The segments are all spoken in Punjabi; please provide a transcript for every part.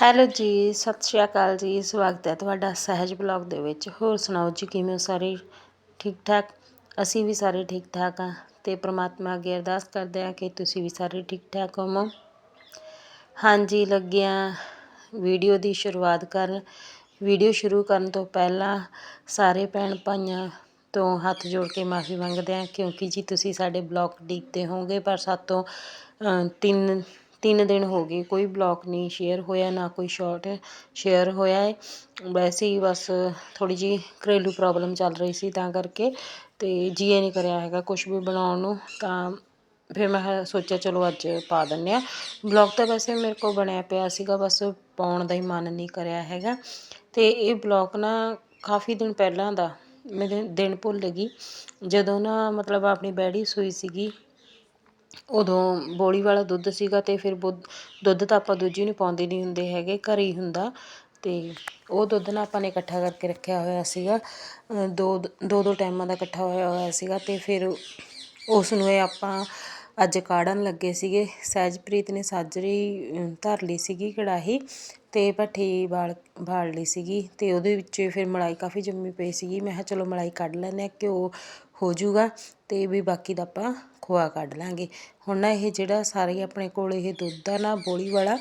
ਹੈਲੋ ਜੀ ਸਤਿ ਸ਼੍ਰੀ ਅਕਾਲ ਜੀ ਸਵਾਗਤ ਹੈ ਤੁਹਾਡਾ ਸਹਿਜ ਬਲੌਗ ਦੇ ਵਿੱਚ। ਹੋਰ ਸੁਣਾਓ ਜੀ ਕਿਵੇਂ ਹੋ ਸਾਰੇ? ਠੀਕ ਠਾਕ? ਅਸੀਂ ਵੀ ਸਾਰੇ ਠੀਕ ਠਾਕ ਆ ਤੇ ਪ੍ਰਮਾਤਮਾ ਅੱਗੇ ਅਰਦਾਸ ਕਰਦੇ ਆ ਕਿ ਤੁਸੀਂ ਵੀ ਸਾਰੇ ਠੀਕ ਠਾਕ ਹੋਵੋ। ਹਾਂਜੀ ਲੱਗਿਆ ਵੀਡੀਓ ਦੀ ਸ਼ੁਰੂਆਤ ਕਰਨ। ਵੀਡੀਓ ਸ਼ੁਰੂ ਕਰਨ ਤੋਂ ਪਹਿਲਾਂ ਸਾਰੇ ਭੈਣ ਭਾਈਆਂ ਤੋਂ ਹੱਥ ਜੋੜ ਕੇ ਮਾਫੀ ਮੰਗਦੇ ਆ ਕਿਉਂਕਿ ਜੀ ਤੁਸੀਂ ਸਾਡੇ ਬਲੌਗ ਦੇਖਦੇ ਹੋਗੇ ਪਰ ਸਾਤੋਂ ਅ, ਤਿੰਨ ਤਿੰਨ ਦਿਨ ਹੋ ਗਏ, ਕੋਈ ਬਲੋਗ ਨਹੀਂ ਸ਼ੇਅਰ ਹੋਇਆ, ਨਾ ਕੋਈ ਸ਼ਾਰਟ ਸ਼ੇਅਰ ਹੋਇਆ ਹੈ ਵੈਸੇ ਹੀ ਬਸ ਥੋੜ੍ਹੀ ਜਿਹੀ ਘਰੇਲੂ ਪ੍ਰੋਬਲਮ ਚੱਲ ਰਹੀ ਸੀ ਤਾਂ ਕਰਕੇ ਤੇ ਜੀਏ ਨਹੀਂ ਕਰਿਆ ਹੈਗਾ ਕੁਛ ਵੀ ਬਣਾਉਣ ਨੂੰ, ਤਾਂ ਫਿਰ ਮੈਂ ਸੋਚਿਆ ਚਲੋ ਅੱਜ ਪਾ ਦਿੰਦੇ ਹਾਂ। ਬਲੌਗ ਤਾਂ ਵੈਸੇ ਮੇਰੇ ਕੋਲ ਬਣਿਆ ਪਿਆ ਸੀਗਾ, ਬਸ ਪਾਉਣ ਦਾ ਹੀ ਮਨ ਨਹੀਂ ਕਰਿਆ ਹੈਗਾ। ਅਤੇ ਇਹ ਬਲੌਗ ਨਾ ਕਾਫੀ ਦਿਨ ਪਹਿਲਾਂ ਦਾ, ਮੇਰੇ ਦਿਨ ਭੁੱਲ ਗਈ। ਜਦੋਂ ਨਾ ਮਤਲਬ ਆਪਣੀ ਬੈੜੀ ਸੂਈ ਸੀਗੀ ਉਦੋਂ ਬੋਲੀ ਵਾਲਾ ਦੁੱਧ ਸੀਗਾ ਅਤੇ ਫਿਰ ਬੁੱਧ- ਦੁੱਧ ਤਾਂ ਆਪਾਂ ਦੂਜੀ ਨੂੰ ਪਾਉਂਦੇ ਨਹੀਂ ਹੁੰਦੇ ਹੈਗੇ ਘਰ ਹੀ ਹੁੰਦਾ। ਅਤੇ ਉਹ ਦੁੱਧ ਨਾ ਆਪਾਂ ਨੇ ਇਕੱਠਾ ਕਰਕੇ ਰੱਖਿਆ ਹੋਇਆ ਸੀਗਾ। ਅ, ਦੋ ਦੋ ਦੋ ਟਾਈਮਾਂ ਦਾ ਇਕੱਠਾ ਹੋਇਆ ਹੋਇਆ ਸੀਗਾ ਅਤੇ ਫਿਰ ਉਸ ਨੂੰ ਇਹ ਆਪਾਂ ਅੱਜ ਕਾੜਨ ਲੱਗੇ ਸੀਗੇ। ਸਹਿਜਪ੍ਰੀਤ ਨੇ ਸਾਜਰੀ ਧਰ ਲਈ ਸੀਗੀ ਕੜਾਹੀ ਅਤੇ ਭੱਠੀ ਬਾਲ ਬਾਲ ਲਈ ਸੀਗੀ ਅਤੇ ਉਹਦੇ ਵਿੱਚ ਫਿਰ ਮਲਾਈ ਕਾਫੀ ਜੰਮੀ ਪਈ ਸੀਗੀ। ਮੈਂ ਕਿਹਾ ਚਲੋ ਮਲਾਈ ਕੱਢ ਲੈਂਦੇ ਹਾਂ ਘਿਓ ਹੋ ਜਾਊਗਾ ਤੇ ਵੀ ਬਾਕੀ ਦਾ ਆਪਾਂ ਖੋਆ ਕੱਢ ਲਾਂਗੇ। ਹੁਣ ਨਾ ਇਹ ਜਿਹੜਾ ਸਾਰੇ ਆਪਣੇ ਕੋਲ ਇਹ ਦੁੱਧ ਆ ਨਾ ਬੋਲੀ ਵਾਲਾ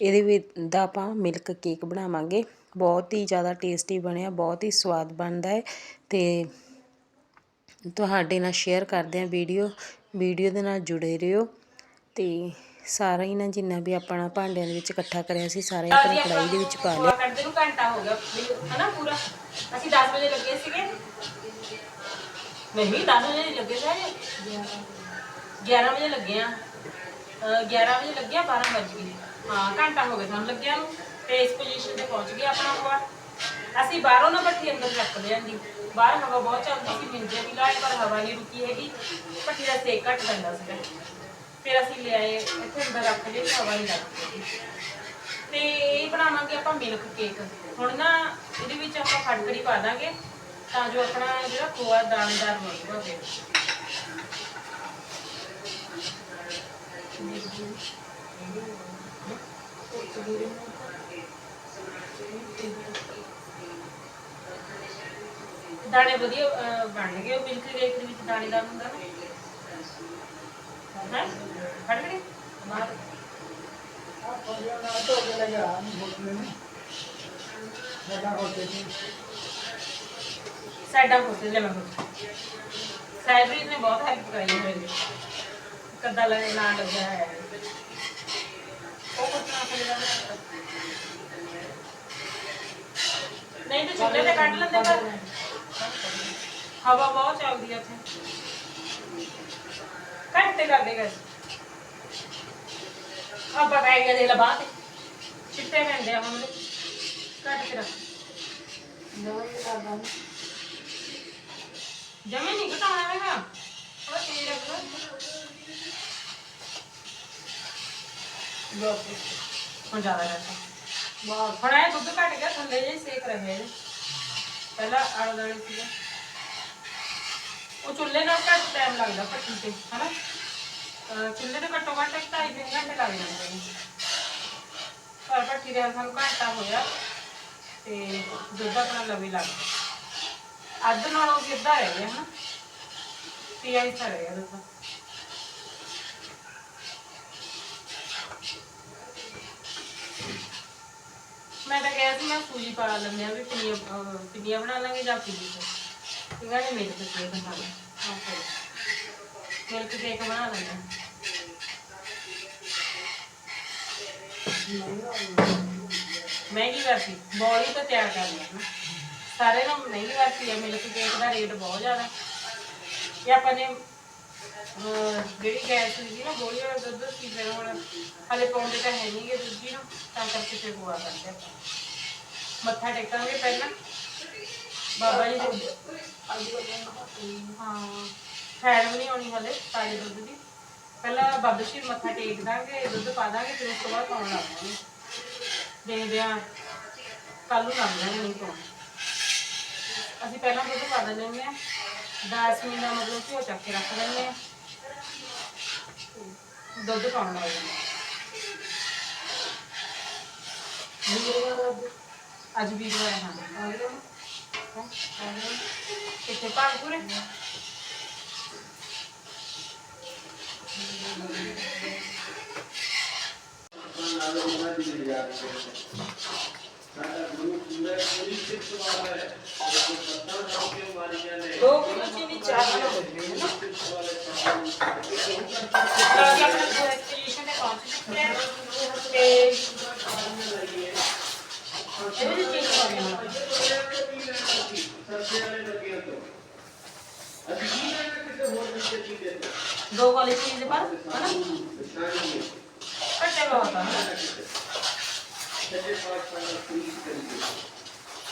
ਇਹਦੇ ਵਿੱਚ ਦਾ ਆਪਾਂ ਮਿਲਕ ਕੇਕ ਬਣਾਵਾਂਗੇ। ਬਹੁਤ ਹੀ ਜ਼ਿਆਦਾ ਟੇਸਟੀ ਬਣਿਆ ਬਹੁਤ ਹੀ ਸਵਾਦ ਬਣਦਾ ਹੈ ਤੇ ਤੁਹਾਡੇ ਨਾਲ ਸ਼ੇਅਰ ਕਰਦੇ ਆ ਵੀਡੀਓ ਵੀਡੀਓ ਦੇ ਨਾਲ ਜੁੜੇ ਰਹੋ। ਤੇ ਸਾਰਾ ਹੀ ਨਾ ਜਿੰਨਾ ਵੀ ਆਪਣਾ ਭਾਂਡਿਆਂ ਦੇ ਵਿੱਚ ਇਕੱਠਾ ਕਰਿਆ ਸੀ ਸਾਰੇ ਆਪਣੀ ਕੜਾਈ ਦੇ ਵਿੱਚ ਪਾ ਲਿਆ। ਖੋਆ ਕੱਢਦੇ ਨੂੰ ਘੰਟਾ ਹੋ ਗਿਆ ਵੀ, ਹਨਾ ਪੂਰਾ। ਅਸੀਂ 10 ਵਜੇ ਲੱਗੇ ਸੀਗੇ। ਨਹੀਂ 10 ਵਜੇ ਨਹੀਂ ਲੱਗੇ ਸਾਰੇ। 11 ਵਜੇ ਲੱਗੇ ਆ। ਅਹ 11 ਵਜੇ ਲੱਗੇ 12 ਵੱਜ ਗਏ। ਹਾਂ, ਘੰਟਾ ਹੋ ਗਿਆ ਸਾਨੂੰ ਲੱਗਿਆ ਨੂੰ। ਤੇ ਇਸ ਪੋਜੀਸ਼ਨ ਤੇ ਪਹੁੰਚ ਗਿਆ ਆਪਣਾ ਖੋਆ ਅਸੀਂ ਬਾਹਰੋਂ ਨਾ ਭੱਠੀ ਅੰਦਰ ਰੱਖ ਲਿਆਂਦੀ ਬਾਹਰ ਹਵਾ ਬਹੁਤ ਚੱਲਦੀ ਸੀ ਮਿੰਜੇ ਵੀ ਲਾਏ, ਪਰ ਹਵਾ ਨਹੀਂ ਰੁਕੀ ਹੈਗੀ। ਭੱਠੀ ਦਾ ਸੇਕ ਘੱਟ ਜਾਂਦਾ ਸੀਗਾ। ਫਿਰ ਅਸੀਂ ਲਿਆਏ ਇੱਥੇ ਅੰਦਰ ਰੱਖ ਲਏ ਤੇ ਹਵਾ ਨਹੀਂ ਲੱਗਦੀ ਤੇ ਇਹ ਬਣਾਵਾਂਗੇ ਆਪਾਂ ਮਿਲਕ ਕੇਕ ਹੁਣ ਨਾ ਇਹਦੇ ਵਿੱਚ ਆਪਾਂ ਖਟਕੜੀ ਪਾ ਦਾਂਗੇ। ਤਾਂ ਜੋ ਆਪਣਾ ਜਿਹੜਾ ਖੋਆ ਦਾਣੇਦਾਰ ਹੋ ਫਿਰ ਦਾਣੇ ਵਧੀਆ ਅਹ, ਬਣ ਗਏ ਉਹ ਮਿਲਕ ਕੇਕ ਦੇ ਵਿੱਚ ਦਾਣੇਦਾਰ ਹੁੰਦਾ ਨਾ। ਹੈ? ਖਟਕੜੀ ਮਾਰ। ਸਾਡਾ ਹੋਟਲ ਲੈ ਮੈਂ ਸਾਈਬਰੀ ਨੇ ਬਹੁਤ ਹੈਲਪ ਕਰਾਈ ਹੈ ਮੇਰੀ। ਕੱਦਾ ਲੈ ਨਾ ਲੱਗਿਆ ਹੈ। ਉਹ ਕੁਝ ਨਾ ਕਰੇ ਨਹੀਂ ਤੇ ਚੁੱਲ੍ਹੇ ਤੇ ਕੱਢ ਲੈਂਦੇ ਪਰ ਹਵਾ ਬਹੁਤ ਚੱਲਦੀ ਆ ਉੱਥੇ। ਕੱਟ ਤੇ ਕਰ ਆਪਾਂ ਬੈ ਗਿਆ ਦੇ ਲਬਾ ਤੇ। ਚਿੱਟੇ ਪੈਂਦੇ ਆ ਹੁਣ। ਉਹਦੇ। ਕੇ ਰੱਖ ਜਮੇ ਨਹੀਂ ਘਟਾਉਣਾ ਹੈਗਾ ਉਹ ਤੇਰੇ ਰੱਖ ਹੁਣ ਜ਼ਿਆਦਾ ਕਰਤਾ ਵਾਹ ਹੁਣ ਇਹ ਦੁੱਧ ਘਟ ਗਿਆ ਥੱਲੇ ਜੇ ਸੇਕ ਰਹੇ ਨੇ ਪਹਿਲਾਂ ਆਲੇ ਦੁਆਲੇ ਸੀਗਾ ਉਹ ਚੁੱਲ੍ਹੇ ਨਾਲ ਘੱਟ ਟਾਈਮ ਲੱਗਦਾ ਭੱਠੀ ਤੇ ਹਨਾ ਅਹ ਚੁੱਲ੍ਹੇ ਤੇ ਘੱਟੋ ਘੱਟ ਢਾਈ ਤਿੰਨ ਘੰਟੇ ਲੱਗ ਜਾਂਦੇ ਨੇ ਪਰ ਭੱਠੀ ਦੇ ਸਾਨੂੰ ਘੰਟਾ ਹੋਇਆ ਤੇ ਦੁੱਧ ਆਪਣਾ ਲਵੇ ਲੱਗ ਗਿਆ ਅੱਧ ਨਾਲੋਂ ਕਿੱਦਾਂ ਰਹਿ ਗਿਆ ਹਨਾ। ਪੀਆ ਹੀ ਰਹਿ ਗਿਆ ਦੁੱਧ ਮੈਂ ਤਾਂ ਕਿਹਾ ਸੀ, ਮੈਂ ਸੂਜੀ ਪਾ ਲੈਂਦੇ ਆ ਵੀ ਪਿੰਨੀਆਂ ਅਹ ਪਿੰਨੀਆਂ ਬਣਾ ਲਾਂਗੇ ਜਾਂ ਪੀਲੀ ਤੇ ਇਹਨਾਂ ਨੇ ਮਿਲਕ ਕੇਕ ਬਣਾ ਲਿਆ ਹਾਂ ਫਿਰ ਮਿਲਕ ਕੇਕ ਬਣਾ ਲੈਂਦੇ ਹਾਂ। ਮਹਿੰਗੀ ਵਰਤੀ ਬੋਲੀ ਤਾਂ ਤਿਆਰ ਕਰ ਲਿਆ। ਨਾ ਸਾਰੇ ਨੂੰ ਨਹੀਂ ਵਰਤੀ ਹੈ, ਮਿਲਕ ਕੇਕ ਦਾ ਰੇਟ ਬਹੁਤ ਜ਼ਿਆਦਾ। ਇਹ ਆਪਾਂ ਨੇ, ਅਹ, ਜਿਹੜੀ ਗੈਸ ਸੀ ਨਾ, ਗੋਲੀ ਵਾਲਾ ਦੁੱਧ ਸੀ, ਫਿਰ ਹੁਣ ਹਲੇ ਪਾਉਂਦੇ ਤਾਂ ਹੈ ਨਹੀਂਗੇ ਦੂਜੀ ਨੂੰ, ਤਾਂ ਕਰਕੇ ਫਿਰ ਗੋਆ ਕਰਦੇ ਆਪਾਂ ਮੱਥਾ ਟੇਕਾਂਗੇ ਪਹਿਲਾਂ। ਬਾਬਾ ਜੀ ਦੇ ਹਾਂ ਫੈਟ ਵੀ ਨਹੀਂ ਆਉਣੀ ਹਲੇ, ਤਾਜ਼ੇ ਦੁੱਧ ਦੀ। ਪਹਿਲਾਂ ਬਾਬਾ ਜੀ ਨੂੰ ਮੱਥਾ ਟੇਕ ਦਾਂਗੇ, ਦੁੱਧ ਪਾ ਦਾਂਗੇ, ਫਿਰ ਉਸ ਤੋਂ ਬਾਅਦ ਪਾਉਣ ਲੱਗ ਜਾਵਾਂਗੇ ਦੇਖਦੇ ਆ ਕੱਲ ਨੂੰ ਲੱਗ ਜਾਣਗੇ ਨਹੀਂ ਪਾਉਣ ਅਸੀਂ ਪਹਿਲਾਂ ਦੁੱਧ ਪਾ ਦਿੰਦੇ ਹਾਂ। 10 ਮਿੰਟ ਦਾ ਮਤਲਬ ਘਿਓ ਚੱਕ ਕੇ ਰੱਖ ਲੈਂਦੇ ਹਾਂ। ਦੁੱਧ ਪਾਉਣ ਲੱਗ ਜਾਂਦੇ ਅੱਜ ਵੀ ਹੋਇਆ ਹਾਂ। ਕਿਤੇ ਪਾਣਪੁਰੇ ਦੋ ਕਿਲੋ ਚੀਨੀ ਚਾਰ ਕਿਲੋ ਹੋ ਜਵੇ ਹੈ ਨਾ ਤਾਂ ਕਿ ਆਪਣਾ ਪੂਰਾ ਤੇ ਪਹੁੰਚ ਚੁੱਕੇ ਹਾਂ ਤੇ ਇਹਦੇ ਵਿੱਚ ਚੀਨੀ ਪਾਉਣੀ ਦੋ ਵਾਲੀ ਚੀਜ਼ ਦੇ ਪਰ, ਹਨਾ? ਕੱਟੇ ਬਹੁਤ ਆ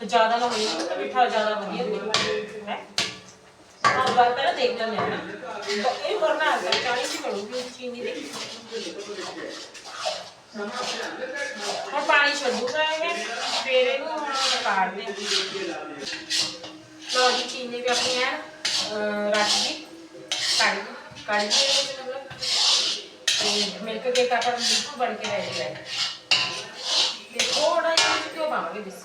ਤੇ ਜ਼ਿਆਦਾ ਨਾ ਹੋਈ ਤਾਂ ਮਿੱਠਾ ਜ਼ਿਆਦਾ ਵਧੀਆ ਲੱਗਦਾ ਹੈ? ਹਾਂ ਬਾਅਦ ਪਹਿਲਾਂ ਦੇਖ ਲੈਂਦੇ ਹਾਂ। ਨਾ ਇਹ ਵਰਨਾ ਅਗਰ 40 ਦੀ ਮਿਲੂਗੀ ਚੀਨੀ ਦੀ। ਹੁਣ ਪਾਣੀ ਛੱਡੂਗਾ ਇਹ ਫਿਰ ਇਹਨੂੰ ਹੁਣ ਕਾੜਦੇ ਹਾਂ। ਲੋ ਜੀ ਚੀਨੀ ਵੀ ਆਪਣੀ ਐਨ ਅਹ, ਰੱਖ ਦੀ ਕੱਢ ਦੀ ਕੱਢ ਦੀ ਇਹਦੇ ਵਿੱਚ ਮਤਲਬ। ਤੇ ਮਿਲਕ ਕੇਕ ਆਪਣਾ ਬਿਲਕੁਲ ਬਣ ਕੇ ਰੈਡੀ ਹੈ। ਤੇ ਥੋੜਾ ਜਿਹਾ ਵਿੱਚ ਘਿਓ ਪਾਵਾਂਗੇ ਬਸ।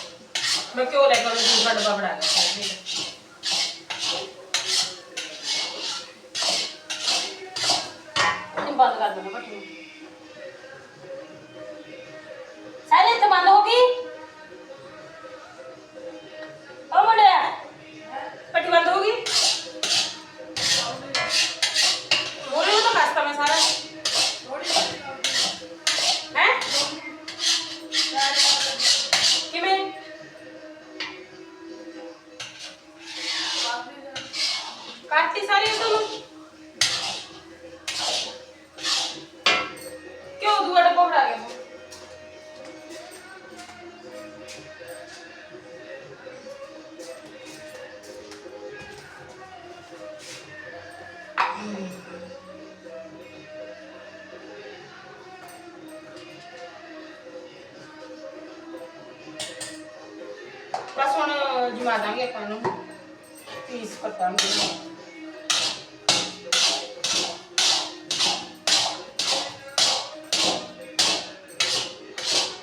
ਮੈਂ ਕਿਉਂ ਲੈ ਕੇ ਆਉਂਦੀ ਡੱਬਾ ਬਣਾ ਲਿਆ ਜਮਾ ਦਾਂਗੇ ਆਪਾਂ ਨੂੰ ਪੀਸ ਕੱਟਾਂਗੇ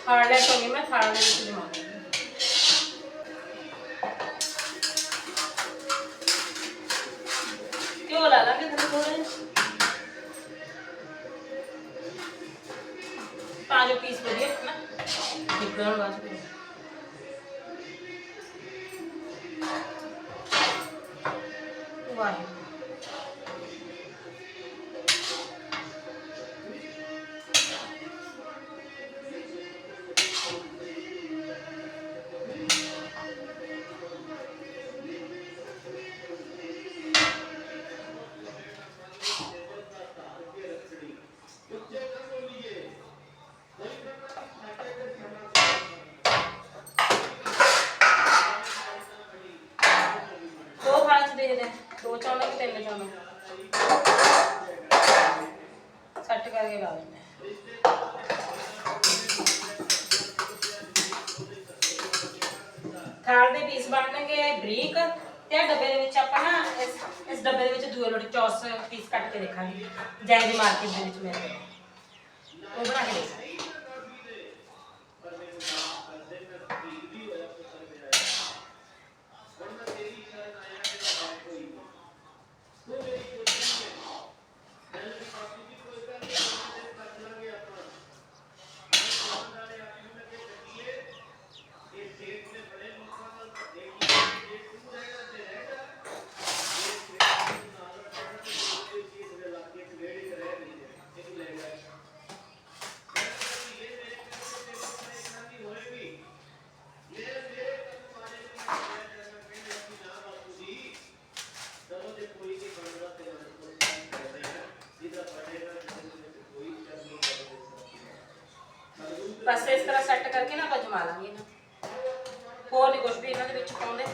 ਥਾਲ ਲੈ ਕੇ ਆਉਂਗੀ ਮੈਂ ਥਾਲ ਦੇ ਵਿੱਚ ਜਮਾ ਦਾਂਗੀ ਕਿਉਂ ਲਾ ਲਾਂਗੇ ਥੋੜੇ ਥੋੜੇ ਤਾਂ ਜੋ ਪੀਸ ਵਧੀਆ ਨਾ ਨਿਕਲਣ ਵਾਸਤੇ ਥਾਲ ਦੇ ਪੀਸ ਬਣਨਗੇ, ਬਰੀਕ, ਤੇ ਆਹ ਡੱਬੇ ਦੇ ਵਿੱਚ ਆਪਾਂ ਨਾ ਇਸ ਇਸ ਡੱਬੇ ਦੇ ਵਿੱਚ ਦੂਏ ਲੋਟ ਚੌਸ ਪੀਸ ਕੱਟ ਕੇ ਦੇਖਾਂਗੇ, ਜੈ ਦੀ ਮਾਰਕੀਟ ਦੇ ਵਿੱਚ ਮਿਲਦੇ ਨੇ। ਉਹ ਬਣਾ ਕੇ ਦੇਖਾਂਗੇ ਬਸ ਇਸ ਤਰ੍ਹਾਂ ਸੈੱਟ ਕਰਕੇ ਨਾ ਆਪਾਂ ਜਮਾ ਲਾਂਗੇ ਇਹਨਾਂ ਹੋਰ ਨਹੀਂ ਕੁਝ ਵੀ ਇਹਨਾਂ ਦੇ ਵਿੱਚ ਪਾਉਂਦੇ।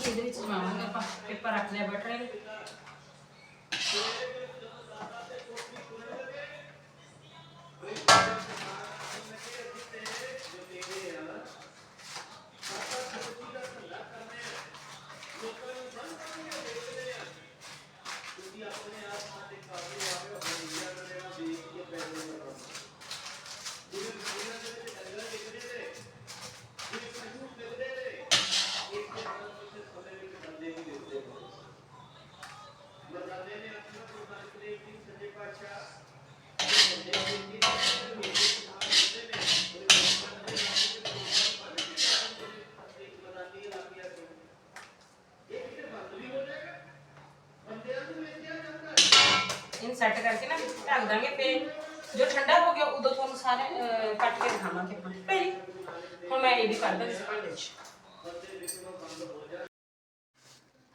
ਇਹਦੇ ਵਿੱਚ ਜਮਾਵਾਂਗੇ ਆਪਾਂ ਪੇਪਰ ਰੱਖ ਲਿਆ ਬਟਰੇ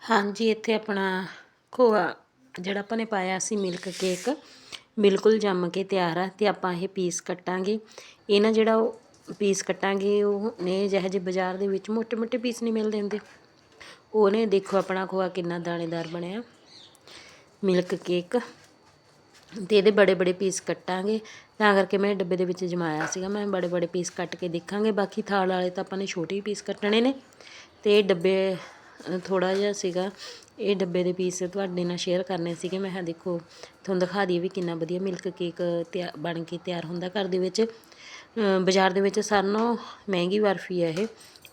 ਹਾਂਜੀ, ਇੱਥੇ ਆਪਣਾ ਖੋਆ ਜਿਹੜਾ ਆਪਾਂ ਨੇ ਪਾਇਆ ਸੀ ਮਿਲਕ ਕੇਕ ਬਿਲਕੁਲ ਜੰਮ ਕੇ ਤਿਆਰ ਆ ਤੇ ਆਪਾਂ ਇਹ ਪੀਸ ਕੱਟਾਂਗੇ। ਇਹ ਨਾ ਜਿਹੜਾ ਉਹ ਪੀਸ ਕੱਟਾਂਗੇ, ਉਹ ਨੇ ਜਿਹੇ ਜਿਹੇ ਬਾਜ਼ਾਰ ਦੇ ਵਿੱਚ ਮੋਟੇ-ਮੋਟੇ ਪੀਸ ਨਹੀਂ ਮਿਲਦੇ ਹੁੰਦੇ। ਉਹਨੇ ਦੇਖੋ ਆਪਣਾ ਖੋਆ ਕਿੰਨਾ ਦਾਣੇਦਾਰ ਬਣਿਆ। ਮਿਲਕ ਕੇਕ ਤੇ ਇਹਦੇ ਬੜੇ ਬੜੇ ਪੀਸ ਕੱਟਾਂਗੇ। ਤਾਂ ਕਰਕੇ ਮੈਂ ਡੱਬੇ ਦੇ ਵਿੱਚ ਜਮਾਇਆ ਸੀਗਾ। ਮੈਂ ਬੜੇ ਬੜੇ ਪੀਸ ਕੱਟ ਕੇ ਦੇਖਾਂਗੇ। ਬਾਕੀ ਥਾਲ ਵਾਲੇ ਤਾਂ ਆਪਾਂ ਨੇ ਛੋਟੇ ਪੀਸ ਕੱਟਣੇ ਨੇ। ਤੇ ਇਹ ਡੱਬੇ ਥੋੜਾ ਜਿਹਾ ਸੀਗਾ। ਇਹ ਡੱਬੇ ਦੇ ਪੀਸ ਤੁਹਾਡੇ ਨਾਲ ਸ਼ੇਅਰ ਕਰਨੇ ਸੀਗੇ। ਮੈਂ ਹਾਂ ਦੇਖੋ, ਤੁਹਾਨੂੰ ਦਿਖਾ ਦਈਏ ਵੀ ਕਿੰਨਾ ਵਧੀਆ ਮਿਲਕ ਕੇਕ ਤਿਆ, ਬਣ ਕੇ ਤਿਆਰ ਹੁੰਦਾ ਘਰ ਦੇ ਵਿੱਚ। ਬਾਜ਼ਾਰ ਦੇ ਵਿੱਚ ਸਾਰਿਆਂ ਨਾਲੋਂ ਮਹਿੰਗੀ ਬਰਫੀ ਹੈ ਇਹ।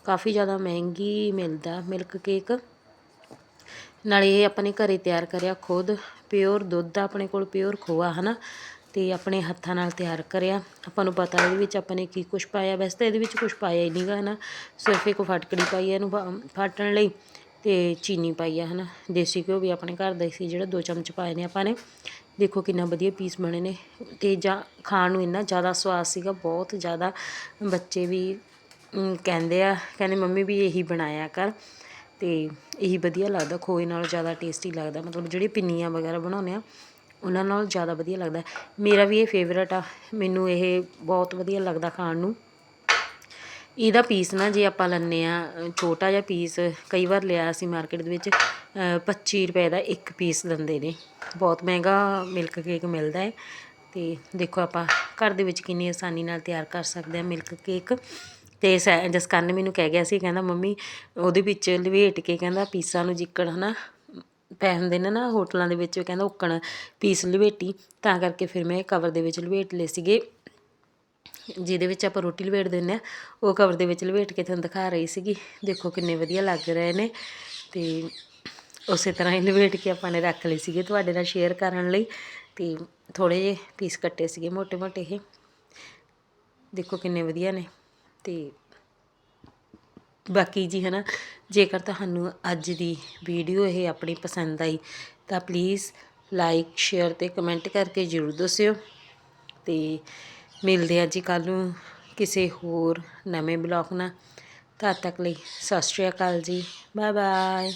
ਕਾਫੀ ਜ਼ਿਆਦਾ ਮਹਿੰਗੀ ਮਿਲਦਾ ਮਿਲਕ ਕੇਕ ਨਾਲੇ ਇਹ ਆਪਣੇ ਘਰੇ ਤਿਆਰ ਕਰਿਆ ਖੁਦ ਪਿਓਰ ਦੁੱਧ ਆ ਆਪਣੇ ਕੋਲ ਪਿਓਰ ਖੋਆ, ਹਨਾ? ਤੇ ਆਪਣੇ ਹੱਥਾਂ ਨਾਲ ਤਿਆਰ ਕਰਿਆ। ਆਪਾਂ ਨੂੰ ਪਤਾ ਇਹਦੇ ਵਿੱਚ ਆਪਾਂ ਨੇ ਕੀ ਕੁਝ ਪਾਇਆ। ਵੈਸੇ ਤਾਂ ਇਹਦੇ ਵਿੱਚ ਕੁਝ ਪਾਇਆ ਹੀ ਨਹੀਂਗਾ ਹਨਾ? ਸਿਰਫ ਇੱਕ ਫਟਕੜੀ ਪਾਈ ਹੈ ਇਹਨੂੰ ਫ- ਫਾਟਣ ਲਈ ਤੇ ਚੀਨੀ ਪਾਈ ਆ, ਹਨਾ? ਦੇਸੀ ਘਿਓ ਵੀ ਆਪਣੇ ਘਰ ਦਾ ਸੀ, ਜਿਹੜਾ ਦੋ ਚਮਚ ਪਾਏ ਨੇ ਆਪਾਂ ਨੇ। ਦੇਖੋ ਕਿੰਨਾ ਵਧੀਆ ਪੀਸ ਬਣੇ ਨੇ। ਤੇ ਜਾਂ ਖਾਣ ਨੂੰ ਇੰਨਾ ਜ਼ਿਆਦਾ ਸਵਾਦ ਸੀਗਾ, ਬਹੁਤ ਜ਼ਿਆਦਾ। ਬੱਚੇ ਵੀ ਕਹਿੰਦੇ ਆ, ਕਹਿੰਦੇ ਮੰਮੀ ਵੀ ਇਹੀ ਬਣਾਇਆ ਕਰ। ਅਤੇ ਇਹੀ ਵਧੀਆ ਲੱਗਦਾ ਖੋਏ ਨਾਲ ਜ਼ਿਆਦਾ ਟੇਸਟੀ ਲੱਗਦਾ। ਮਤਲਬ ਜਿਹੜੇ ਪਿੰਨੀਆਂ ਵਗੈਰਾ ਬਣਾਉਂਦੇ ਆ ਉਹਨਾਂ ਨਾਲ ਜ਼ਿਆਦਾ ਵਧੀਆ ਲੱਗਦਾ। ਮੇਰਾ ਵੀ ਇਹ ਫੇਵਰਟ ਆ ਮੈਨੂੰ ਇਹ ਬਹੁਤ ਵਧੀਆ ਲੱਗਦਾ ਖਾਣ ਨੂੰ। ਇਹਦਾ ਪੀਸ ਨਾ ਜੇ ਆਪਾਂ ਲੈਂਦੇ ਆ ਛੋਟਾ ਜਿਹਾ ਪੀਸ ਕਈ ਵਾਰ ਲਿਆ ਸੀ ਮਾਰਕੀਟ ਦੇ ਵਿੱਚ ਅ, 25 ਰੁਪਏ ਦਾ ਇੱਕ ਪੀਸ ਦਿੰਦੇ ਨੇ। ਬਹੁਤ ਮਹਿੰਗਾ ਮਿਲਕ ਕੇਕ ਮਿਲਦਾ ਹੈ। ਤੇ ਦੇਖੋ ਆਪਾਂ ਘਰ ਦੇ ਵਿੱਚ ਕਿੰਨੀ ਆਸਾਨੀ ਨਾਲ ਤਿਆਰ ਕਰ ਸਕਦੇ ਆ ਮਿਲਕ ਕੇਕ ਅਤੇ ਸੈ ਜਸਕਰਨ ਮੈਨੂੰ ਕਹਿ ਗਿਆ ਸੀ, ਕਹਿੰਦਾ ਮੰਮੀ ਉਹਦੇ ਵਿੱਚ ਲਵੇਟ ਕੇ ਕਹਿੰਦਾ ਪੀਸਾਂ ਨੂੰ ਜਿੱਕਣ ਹੈ ਨਾ ਪੈ ਹੁੰਦੇ ਨੇ ਨਾ ਹੋਟਲਾਂ ਦੇ ਵਿੱਚ ਕਹਿੰਦਾ ਉੱਕਣ ਪੀਸ ਲਪੇਟੀ ਤਾਂ ਕਰਕੇ ਫਿਰ ਮੈਂ ਕਵਰ ਦੇ ਵਿੱਚ ਲਵੇਟ ਲਏ ਸੀਗੇ। ਜਿਹਦੇ ਵਿੱਚ ਆਪਾਂ ਰੋਟੀ ਲਪੇਟ ਦਿੰਨੇ ਆ, ਉਹ ਕਵਰ ਦੇ ਵਿੱਚ ਲਵੇਟ ਕੇ ਤੁਹਾਨੂੰ ਦਿਖਾ ਰਹੀ ਸੀਗੀ। ਦੇਖੋ ਕਿੰਨੇ ਵਧੀਆ ਲੱਗ ਰਹੇ ਨੇ ਤੇ ਉਸੇ ਤਰ੍ਹਾਂ ਹੀ ਲਪੇਟ ਕੇ ਆਪਾਂ ਨੇ ਰੱਖ ਲਈ ਸੀਗੇ ਤੁਹਾਡੇ ਨਾਲ ਸ਼ੇਅਰ ਕਰਨ ਲਈ ਤੇ ਥੋੜੇ ਜਿਹੇ ਪੀਸ ਕੱਟੇ ਸੀਗੇ ਮੋٹے ਮੋٹے ਇਹ। ਦੇਖੋ ਕਿੰਨੇ ਵਧੀਆ ਨੇ। ਅਤੇ ਬਾਕੀ ਜੀ ਹੈ ਨਾ ਜੇਕਰ ਤੁਹਾਨੂੰ ਅੱਜ ਦੀ ਵੀਡੀਓ ਇਹ ਆਪਣੀ ਪਸੰਦ ਆਈ, ਤਾਂ ਪਲੀਜ਼ ਲਾਈਕ ਸ਼ੇਅਰ ਤੇ ਕਮੈਂਟ ਕਰਕੇ ਜ਼ਰੂਰ ਦੱਸਿਓ। ਤੇ ਮਿਲਦੇ ਆ ਜੀ ਕੱਲ ਨੂੰ ਕਿਸੇ ਹੋਰ ਨਵੇਂ ਬਲੌਗ ਨਾਲ। ਤਦ ਤੱਕ ਲਈ ਸਤਿ ਸ਼੍ਰੀ ਅਕਾਲ ਜੀ। Bye bye